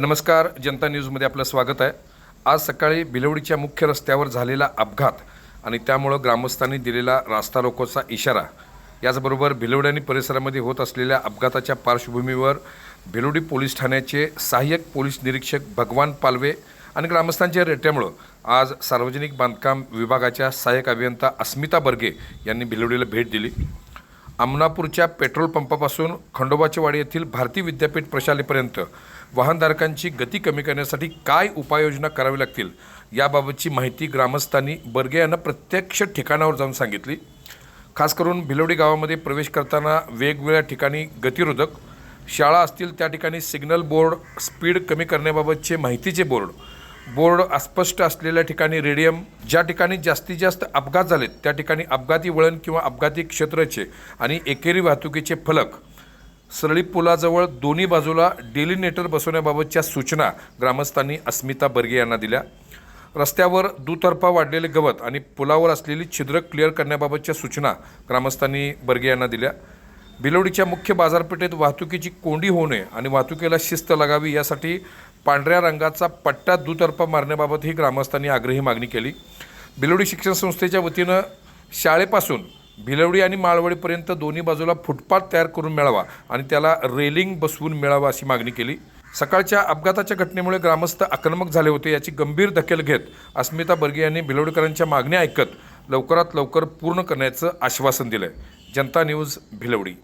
नमस्कार जनता न्यूजमध्ये आपलं स्वागत आहे. आज सकाळी भिलवडीच्या मुख्य रस्त्यावर झालेला अपघात आणि त्यामुळं ग्रामस्थांनी दिलेला रास्ता रोकोचा इशारा. याचबरोबर भिलवडी आणि परिसरामध्ये होत असलेल्या अपघाताच्या पार्श्वभूमीवर भिलवडी पोलीस ठाण्याचे सहाय्यक पोलीस निरीक्षक भगवान पालवे आणि ग्रामस्थांच्या रेट्यामुळं आज सार्वजनिक बांधकाम विभागाच्या सहाय्यक अभियंता अस्मिता बर्गे यांनी भिलवडीला भेट दिली. आमनापूरच्या पेट्रोल पंपापासून खंडोबाचेवाडी येथील भारती विद्यापीठ प्रशालेपर्यंत वाहनधारकांची गती कमी करण्यासाठी काय उपाययोजना करावी लागतील याबाबतची माहिती ग्रामस्थांनी बर्गे यांना प्रत्यक्ष ठिकाणावर जाऊन सांगितली. खास करून भिलवडी गावामध्ये प्रवेश करताना वेगवेगळ्या ठिकाणी गतिरोधक शाळा असतील त्या ठिकाणी सिग्नल बोर्ड स्पीड कमी करण्याबाबतचे माहितीचे बोर्ड बोर्ड अस्पष्ट असलेल्या ठिकाणी रेडियम ज्या ठिकाणी जास्तीत जास्त अपघात झालेत त्या ठिकाणी अपघाती वळण किंवा अपघाती क्षेत्राचे आणि एकेरी वाहतुकीचे फलक. सरळी पुलाजवळ दोन्ही बाजूला डेलिनेटर बसवण्याबाबतच्या सूचना ग्रामस्थांनी अस्मिता बर्गे यांना दिल्या. रस्त्यावर दुतर्फा वाढलेले गवत आणि पुलावर असलेली छिद्र क्लिअर करण्याबाबतच्या सूचना ग्रामस्थांनी बर्गे यांना दिल्या. बिलोडीच्या मुख्य बाजारपेठेत वाहतुकीची कोंडी होऊ नये आणि वाहतुकीला शिस्त लागावी यासाठी पांढऱ्या रंगाचा पट्टा दुतर्फा मारण्याबाबतही ग्रामस्थांनी आग्रही मागणी केली. बिलोडी शिक्षण संस्थेच्या वतीनं शाळेपासून भिलवडी आणि माळवडीपर्यंत दोन्ही बाजूला फुटपाथ तयार करून मिळावा आणि त्याला रेलिंग बसवून मिळावा अशी मागणी केली. सकाळच्या अपघाताच्या घटनेमुळे ग्रामस्थ आक्रमक झाले होते याची गंभीर दखल घेत अस्मिता बर्गे यांनी भिलवडीकरांच्या मागण्या ऐकत लवकरात लवकर पूर्ण करण्याचं आश्वासन दिलं जनता न्यूज भिलवडी